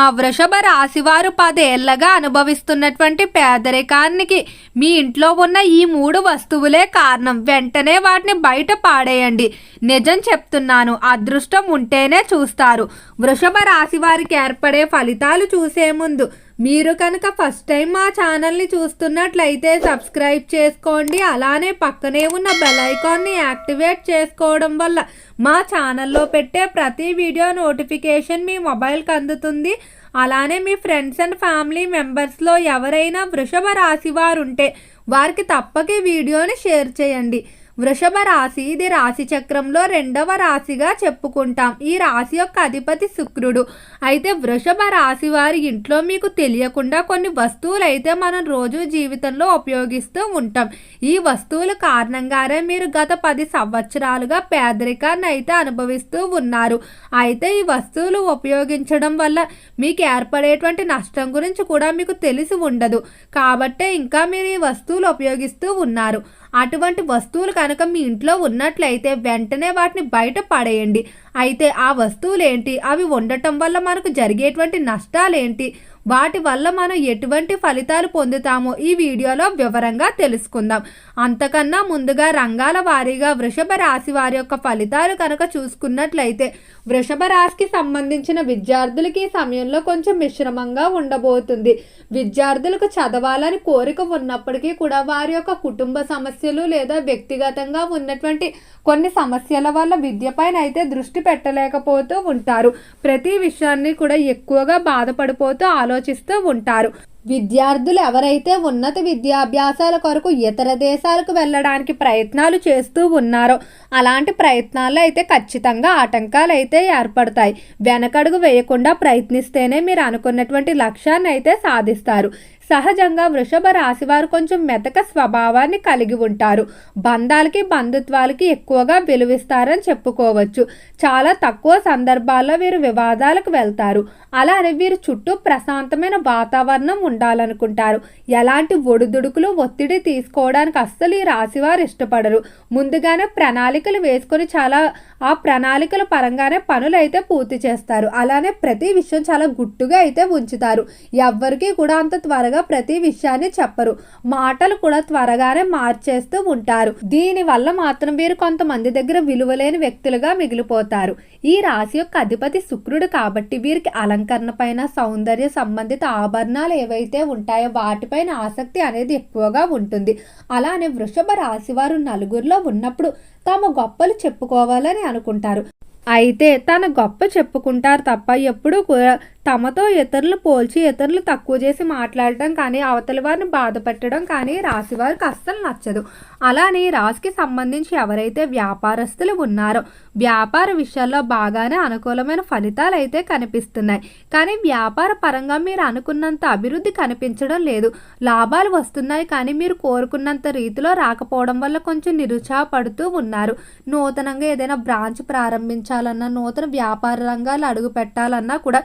ఆ వృషభ రాశివారు పదేళ్ళగా అనుభవిస్తున్నటువంటి పేదరికానికి మీ ఇంట్లో ఉన్న ఈ మూడు వస్తువులే కారణం. వెంటనే వాటిని బయట పాడేయండి. నిజం చెప్తున్నాను. అదృష్టం ఉంటేనే చూస్తారు. వృషభ రాశి వారికి ఏర్పడే ఫలితాలు చూసే ముందు మీరు కనుక ఫస్ట్ టైం మా ఛానల్ని చూస్తున్నట్లయితే సబ్స్క్రైబ్ చేసుకోండి. అలానే పక్కనే ఉన్న బెల్ ఐకాన్ని యాక్టివేట్ చేసుకోవడం వల్ల మా ఛానల్లో పెట్టే ప్రతి వీడియో నోటిఫికేషన్ మీ మొబైల్కి అందుతుంది. అలానే మీ ఫ్రెండ్స్ అండ్ ఫ్యామిలీ మెంబర్స్లో ఎవరైనా వృషభ రాశి వారు ఉంటే వారికి తప్పక వీడియోని షేర్ చేయండి. వృషభ రాశి ఇది రాశి చక్రంలో రెండవ రాశిగా చెప్పుకుంటాం. ఈ రాశి యొక్క అధిపతి శుక్రుడు. అయితే వృషభ రాశి వారి ఇంట్లో మీకు తెలియకుండా కొన్ని వస్తువులు అయితే మనం రోజు జీవితంలో ఉపయోగిస్తూ ఉంటాం. ఈ వస్తువుల కారణంగానే మీరు గత పది సంవత్సరాలుగా పేదరికాన్ని అయితే అనుభవిస్తూ ఉన్నారు. అయితే ఈ వస్తువులు ఉపయోగించడం వల్ల మీకు ఏర్పడేటువంటి నష్టం గురించి కూడా మీకు తెలిసి ఉండదు. కాబట్టే ఇంకా మీరు ఈ వస్తువులు ఉపయోగిస్తూ ఉన్నారు. అటువంటి వస్తువులు కనుక మీ ఇంట్లో ఉన్నట్లయితే వెంటనే వాటిని బయట పడేయండి. అయితే ఆ వస్తువులు ఏంటి అవి ఉండటం వల్ల మనకు జరిగేటువంటి నష్టాలు ఏంటి వాటి వల్ల మనం ఎటువంటి ఫలితాలు పొందుతామో ఈ వీడియోలో వివరంగా తెలుసుకుందాం. అంతకన్నా ముందుగా రంగాల వారీగా వృషభ రాశి వారి యొక్క ఫలితాలు కనుక చూసుకున్నట్లయితే వృషభ రాశికి సంబంధించిన విద్యార్థులకి ఈ సమయంలో కొంచెం మిశ్రమంగా ఉండబోతుంది. విద్యార్థులకు చదవాలని కోరిక ఉన్నప్పటికీ కూడా వారి యొక్క కుటుంబ సమస్యలు లేదా వ్యక్తిగతంగా ఉన్నటువంటి కొన్ని సమస్యల వల్ల విద్యపైన అయితే దృష్టి పెట్టలేకపోతూ ఉంటారు. ప్రతి విషయాన్ని కూడా ఎక్కువగా బాధపడిపోతూ ఆలోచిస్తూ ఉంటారు. విద్యార్థులు ఎవరైతే ఉన్నత విద్యాభ్యాసాల కొరకు ఇతర దేశాలకు వెళ్ళడానికి ప్రయత్నాలు చేస్తూ ఉన్నారో అలాంటి ప్రయత్నాల్లో అయితే ఖచ్చితంగా ఆటంకాలు అయితే ఏర్పడతాయి. వెనకడుగు వేయకుండా ప్రయత్నిస్తేనే మీరు అనుకున్నటువంటి లక్ష్యాన్ని అయితే సాధిస్తారు. సహజంగా వృషభ రాశి వారు కొంచెం మెతక స్వభావాన్ని కలిగి ఉంటారు. బంధాలకి బంధుత్వాలకి ఎక్కువగా విలువిస్తారని చెప్పుకోవచ్చు. చాలా తక్కువ సందర్భాల్లో వీరు వివాదాలకు వెళ్తారు. అలానే వీరు చుట్టూ ప్రశాంతమైన వాతావరణం ఉండాలనుకుంటారు. ఎలాంటి ఒడిదుడుకులు ఒత్తిడి తీసుకోవడానికి అస్సలు ఈ రాశి వారు ఇష్టపడరు. ముందుగానే ప్రణాళికలు వేసుకొని చాలా ఆ ప్రణాళికల పరంగానే పనులు అయితే పూర్తి చేస్తారు. అలానే ప్రతి విషయం చాలా గుట్టుగా అయితే ఉంచుతారు. ఎవ్వరికీ కూడా అంత త్వరగా ప్రతి విషయాన్ని చెప్పరు. మాటలు కూడా త్వరగానే మార్చేస్తూ ఉంటారు. దీని వల్ల మాత్రం వీరు కొంతమంది దగ్గర విలువలేని వ్యక్తులుగా మిగిలిపోతారు. ఈ రాశి యొక్క అధిపతి శుక్రుడు కాబట్టి వీరికి అలంకరణ పైన సౌందర్య సంబంధిత ఆభరణాలు ఏవైతే ఉంటాయో వాటిపైన ఆసక్తి అనేది ఎక్కువగా ఉంటుంది. అలానే వృషభ రాశి వారు నలుగురిలో ఉన్నప్పుడు తమ గొప్పలు చెప్పుకోవాలని అనుకుంటారు. అయితే తన గొప్ప చెప్పుకుంటారు తప్ప ఎప్పుడూ కూడా తమతో ఇతరులు పోల్చి ఇతరులు తక్కువ చేసి మాట్లాడటం కానీ అవతలి వారిని బాధ పెట్టడం కానీ రాశి వారికి అస్సలు నచ్చదు. అలానే రాశికి సంబంధించి ఎవరైతే వ్యాపారస్తులు ఉన్నారో వ్యాపార విషయాల్లో బాగానే అనుకూలమైన ఫలితాలు అయితే కనిపిస్తున్నాయి. కానీ వ్యాపార పరంగా మీరు అనుకున్నంత అభివృద్ధి కనిపించడం లేదు. లాభాలు వస్తున్నాయి కానీ మీరు కోరుకున్నంత రీతిలో రాకపోవడం వల్ల కొంచెం నిరుత్సాహపడుతూ ఉన్నారు. నూతనంగా ఏదైనా బ్రాంచ్ ప్రారంభించాలన్నా నూతన వ్యాపార రంగాలు అడుగు పెట్టాలన్నా కూడా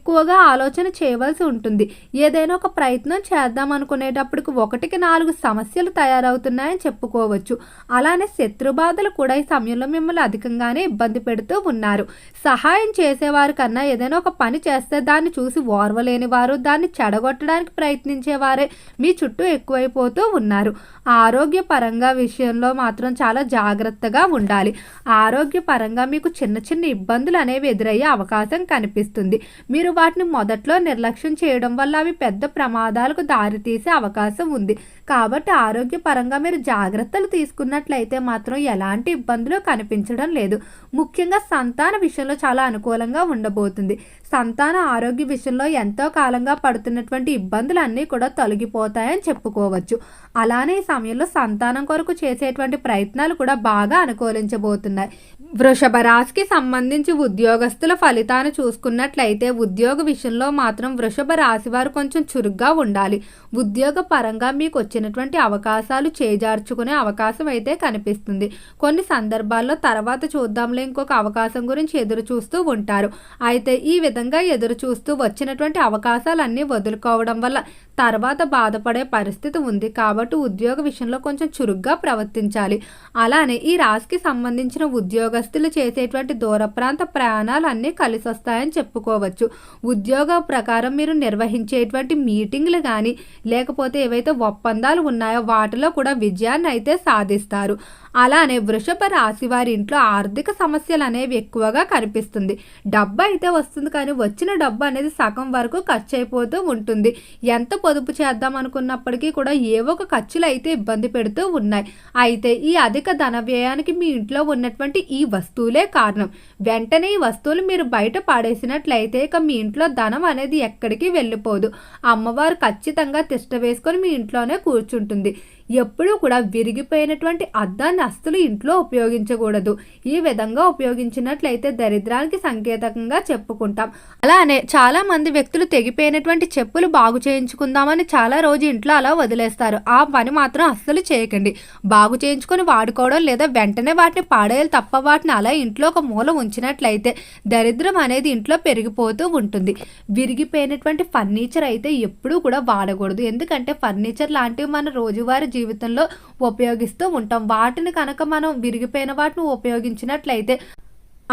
ఎక్కువగా ఆలోచన చేయవలసి ఉంటుంది. ఏదైనా ఒక ప్రయత్నం చేద్దాం అనుకునేటప్పటికి ఒకటికి నాలుగు సమస్యలు తయారవుతున్నాయని చెప్పుకోవచ్చు. అలానే శత్రుబాధలు కూడా ఈ సమయంలో మిమ్మల్ని అధికంగానే ఇబ్బంది పెడుతూ ఉన్నారు. సహాయం చేసేవారు కన్నా ఏదైనా ఒక పని చేస్తే దాన్ని చూసి ఓర్వలేని వారు దాన్ని చెడగొట్టడానికి ప్రయత్నించేవారే మీ చుట్టూ ఎక్కువైపోతూ ఉన్నారు. ఆరోగ్యపరంగా విషయంలో మాత్రం చాలా జాగ్రత్తగా ఉండాలి. ఆరోగ్యపరంగా మీకు చిన్న చిన్న ఇబ్బందులు అనేవి ఎదురయ్యే అవకాశం కనిపిస్తుంది. మీరు వాటిని మొదట్లో నిర్లక్ష్యం చేయడం వల్ల అవి పెద్ద ప్రమాదాలకు దారితీసే అవకాశం ఉంది. కాబట్టి ఆరోగ్యపరంగా మీరు జాగ్రత్తలు తీసుకున్నట్లయితే మాత్రం ఎలాంటి ఇబ్బందులు కనిపించడం లేదు. ముఖ్యంగా సంతాన విషయంలో చాలా అనుకూలంగా ఉండబోతుంది. సంతాన ఆరోగ్య విషయంలో ఎంతో కాలంగా పడుతున్నటువంటి ఇబ్బందులు అన్నీ కూడా తొలగిపోతాయని చెప్పుకోవచ్చు. అలానే ఈ సమయంలో సంతానం కొరకు చేసేటువంటి ప్రయత్నాలు కూడా బాగా అనుకూలించబోతున్నాయి. వృషభ రాశికి సంబంధించి ఉద్యోగస్తుల ఫలితాన్ని చూసుకున్నట్లయితే ఉద్యోగ విషయంలో మాత్రం వృషభ రాశి వారు కొంచెం చురుగ్గా ఉండాలి. ఉద్యోగ పరంగా మీకు వచ్చినటువంటి అవకాశాలు చేజార్చుకునే అవకాశం అయితే కనిపిస్తుంది. కొన్ని సందర్భాల్లో తర్వాత చూద్దాంలే ఇంకొక అవకాశం గురించి ఎదురు చూస్తూ ఉంటారు. అయితే ఈ విధంగా ఎదురు చూస్తూ వచ్చినటువంటి అవకాశాలన్నీ వదులుకోవడం వల్ల తర్వాత బాధపడే పరిస్థితి ఉంది కాబట్టి ఉద్యోగ విషయంలో కొంచెం చురుగ్గా ప్రవర్తించాలి. అలానే ఈ రాశికి సంబంధించిన ఉద్యోగస్తులు చేసేటువంటి దూర ప్రాంత ప్రయాణాలు అన్నీ కలిసి వస్తాయని చెప్పుకోవచ్చు. ఉద్యోగ ప్రకారం మీరు నిర్వహించేటువంటి మీటింగ్లు కానీ లేకపోతే ఏవైతే ఒప్పందాలు ఉన్నాయో వాటిలో కూడా విజయాన్ని అయితే సాధిస్తారు. అలానే వృషభ రాశి వారి ఇంట్లో ఆర్థిక సమస్యలు అనేవి ఎక్కువగా కనిపిస్తుంది. డబ్బు అయితే వస్తుంది కానీ వచ్చిన డబ్బు అనేది సగం వరకు ఖర్చు అయిపోతూ ఉంటుంది. ఎంత పొదుపు చేద్దాం అనుకున్నప్పటికీ కూడా ఏవో ఒక ఖర్చులు అయితే ఇబ్బంది పెడుతూ ఉన్నాయి. అయితే ఈ అధిక ధన వ్యయానికి మీ ఇంట్లో ఉన్నటువంటి ఈ వస్తువులే కారణం. వెంటనే ఈ వస్తువులు మీరు బయట పాడేసినట్లయితే ఇక మీ ఇంట్లో ధనం అనేది ఎక్కడికి వెళ్ళిపోదు. అమ్మవారు ఖచ్చితంగా తిష్ట వేసుకొని మీ ఇంట్లోనే కూర్చుంటుంది. ఎప్పుడూ కూడా విరిగిపోయినటువంటి అద్దాన్ని అస్సలు ఇంట్లో ఉపయోగించకూడదు. ఈ విధంగా ఉపయోగించినట్లయితే దరిద్రానికి సంకేతకంగా చెప్పుకుంటాం. అలానే చాలా మంది వ్యక్తులు తెగిపోయినటువంటి చెప్పులు బాగు చేయించుకుందామని చాలా రోజు ఇంట్లో అలా వదిలేస్తారు. ఆ పని మాత్రం అస్సలు చేయకండి. బాగు చేయించుకొని వాడుకోవడం లేదా వెంటనే వాటిని పాడేయాలి తప్ప వాటిని అలా ఇంట్లో ఒక మూల ఉంచినట్లయితే దరిద్రం అనేది ఇంట్లో పెరిగిపోతూ ఉంటుంది. విరిగిపోయినటువంటి ఫర్నిచర్ అయితే ఎప్పుడూ కూడా వాడకూడదు. ఎందుకంటే ఫర్నిచర్ లాంటివి మన రోజువారీ జీవితంలో ఉపయోగిస్తూ ఉంటాం. వాటిని కనుక మనం విరిగిపోయిన వాటిని ఉపయోగించినట్లయితే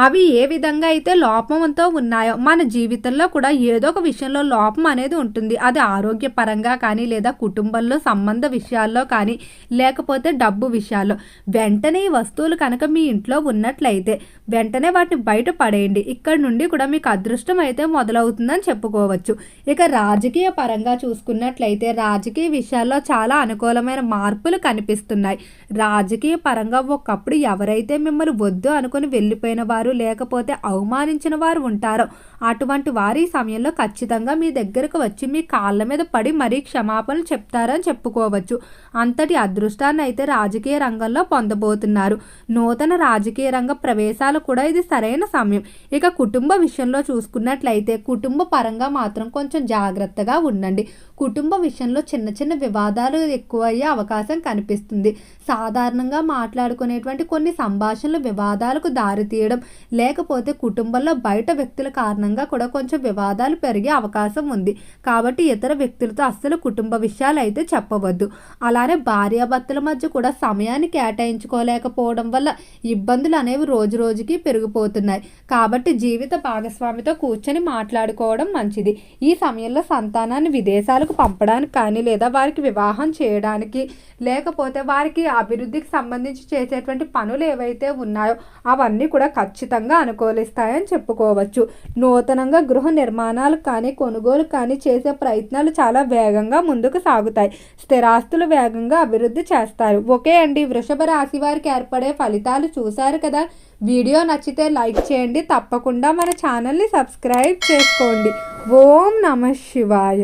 అవి ఏ విధంగా అయితే లోపంతో ఉన్నాయో మన జీవితంలో కూడా ఏదో ఒక విషయంలో లోపం అనేది ఉంటుంది. అది ఆరోగ్యపరంగా కానీ లేదా కుటుంబంలో సంబంధ విషయాల్లో కానీ లేకపోతే డబ్బు విషయాల్లో. వెంటనే ఈ వస్తువులు కనుక మీ ఇంట్లో ఉన్నట్లయితే వెంటనే వాటిని బయట పడేయండి. ఇక్కడ నుండి కూడా మీకు అదృష్టం అయితే మొదలవుతుందని చెప్పుకోవచ్చు. ఇక రాజకీయ పరంగా చూసుకున్నట్లయితే రాజకీయ విషయాల్లో చాలా అనుకూలమైన మార్పులు కనిపిస్తున్నాయి. రాజకీయ పరంగా ఒకప్పుడు ఎవరైతే మిమ్మల్ని వద్దు అనుకుని వెళ్ళిపోయిన వారు లేకపోతే అవమానించిన వారు ఉంటారు. అటువంటి వారి సమయంలో ఖచ్చితంగా మీ దగ్గరకు వచ్చి మీ కాళ్ళ మీద పడి మరీ క్షమాపణలు చెప్తారని చెప్పుకోవచ్చు. అంతటి అదృష్టాన్ని అయితే రాజకీయ రంగంలో పొందబోతున్నారు. నూతన రాజకీయ రంగ ప్రవేశాలు కూడా ఇది సరైన సమయం. ఇక కుటుంబ విషయంలో చూసుకున్నట్లయితే కుటుంబ పరంగా మాత్రం కొంచెం జాగ్రత్తగా ఉండండి. కుటుంబ విషయంలో చిన్న చిన్న వివాదాలు ఎక్కువ అయ్యే అవకాశం కనిపిస్తుంది. సాధారణంగా మాట్లాడుకునేటువంటి కొన్ని సంభాషణలు వివాదాలకు దారితీయడం లేకపోతే కుటుంబంలో బయట వ్యక్తుల కారణంగా కూడా కొంచెం వివాదాలు పెరిగే అవకాశం ఉంది. కాబట్టి ఇతర వ్యక్తులతో అస్సలు కుటుంబ విషయాలు అయితే చెప్పవద్దు. అలానే భార్యాభర్తల మధ్య కూడా సమయాన్ని కేటాయించుకోలేకపోవడం వల్ల ఇబ్బందులు అనేవి రోజు రోజుకి పెరిగిపోతున్నాయి. కాబట్టి జీవిత భాగస్వామితో కూర్చొని మాట్లాడుకోవడం మంచిది. ఈ సమయంలో సంతానాన్ని విదేశాలకు పంపడానికి కానీ లేదా వారికి వివాహం చేయడానికి లేకపోతే వారికి అభివృద్ధికి సంబంధించి చేసేటువంటి పనులు ఏవైతే ఉన్నాయో అవన్నీ కూడా ఖచ్చితంగా అనుకూలిస్తాయని చెప్పుకోవచ్చు. నూతనంగా గృహ నిర్మాణాలు కానీ కొనుగోలు కానీ చేసే ప్రయత్నాలు చాలా వేగంగా ముందుకు సాగుతాయి. స్థిరాస్తులు వేగంగా అభివృద్ధి చేస్తారు. ఓకే అండి. వృషభ రాశి వారికి ఏర్పడే ఫలితాలు చూశారు కదా? వీడియో నచ్చితే లైక్ చేయండి. తప్పకుండా మన ఛానల్ని సబ్స్క్రైబ్ చేసుకోండి. ఓం నమ శివాయ.